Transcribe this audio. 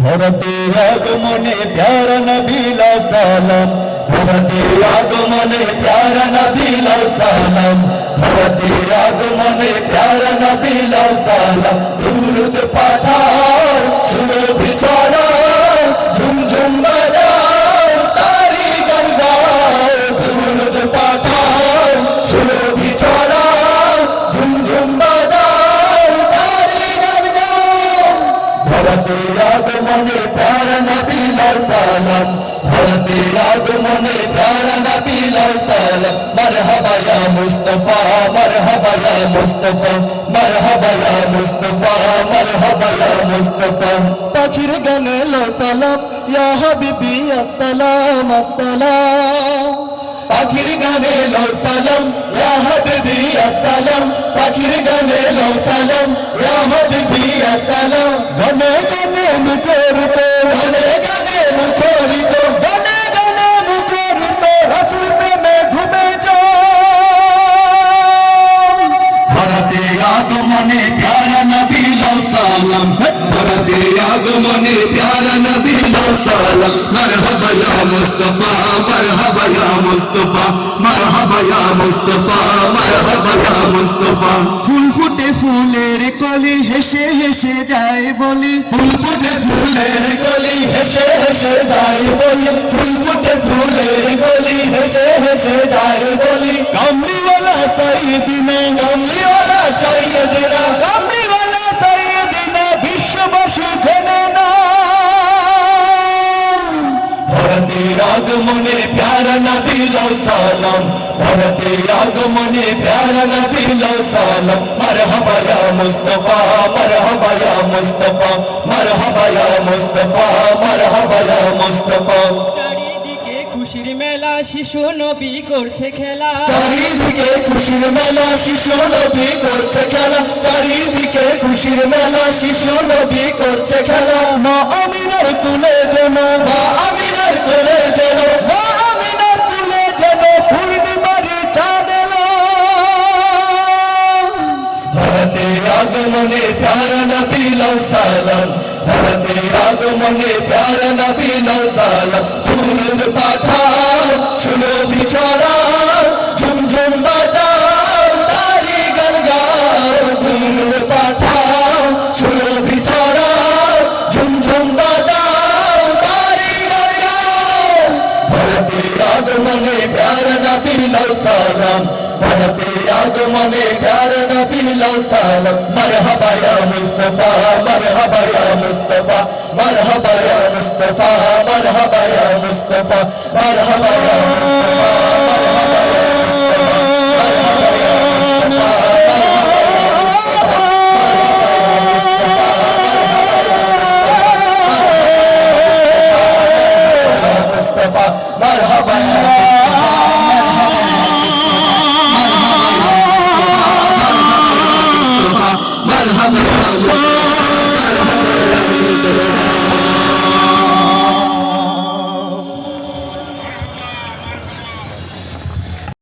ধরতে আগমনে প্যার নবীল সালাম ধরতে আগমনে প্যার নবীল সালাম ধরতে আগমনে প্যার নবীল সালাম দুরুদ পাঠাও ধরতে আগমনে প্যার নবীল সালাম ধরতে আগমনে প্যার নবীল সালাম মারহাবা ইয়া মুস্তাফা মারহাবা ইয়া মুস্তাফা মারহাবা ইয়া মুস্তাফা মারহাবা ইয়া মুস্তাফা পাখির গানে লো সালাম, ইয়া হাবিবি, আসসালাম আসসালাম। পাখির গানে লো সালাম, ইয়া হাবিবি, আসসালাম। পাখির গানে লো সালাম, ইয়া হাবিবি আসসালাম গানে গানে মুখরিত গানে গানে মুখরিত গানে গানে মুখরিত রাসূল প্রেমে ঘুমে যাও। ধরতে আগমনে প্যারা নবী সালাম ধরতে আগমনে প্যারা নবী সালাম মারহাবা ইয়া মুস্তাফা মারহাবা ইয়া মুস্তাফা মারহাবা ইয়া মুস্তাফা মারহাবা ইয়া মুস্তাফা। ফুল ফুটে ফুলের কলি হেসে হেসে যায় বলি। ফুল ফুটে ফুলের গলি হেসে হেসে যায় বলি। ফুল ফুটে ফুলের গলি হেসে হেসে যায় বলি। কামলিওয়ালা সাইয়্যিদিনা কামলিওয়ালা সাইয়্যিদিনা কামলিওয়ালা সাইয়্যিদিনা বিশ্ববাসী জেনে না ধরতে আগমনে প্যারা নবী সালাম। ধরতে আগমনে প্যারা নবী সালাম। মারহাবা ইয়া মুস্তাফা মারহাবা ইয়া মুস্তাফা মারহাবা ইয়া মুস্তাফা মারহাবা ইয়া মুস্তাফা। চারিদিকে খুশির মেলা শিশু নবী করছে খেলা। চারিদিকে খুশির মেলা শিশু নবী করছে খেলা। চারিদিকে খুশির মেলা শিশু নবী করছে খেলা। মা আমিনার কুলে যেন মা আমিনার কোলে प्यारा नबी लौ सालम धरते आगमने प्यारा नबी लौ सालम दूर पाठा सुनो बिचारा झुम झुम बजाओ तारी गन गाओ पाठा सुनो बिचारा झुम झुम बजाओ तारी गन धरती धरते मने प्यारा नबी लौ सालम धरते आगमने प्यारा नबी लो सालम मरहबा या मुस्तफा मरहबा या मुस्तफा मरहबा या मुस्तफा मरहबा या मुस्तफा मरहबा या मुस्तफा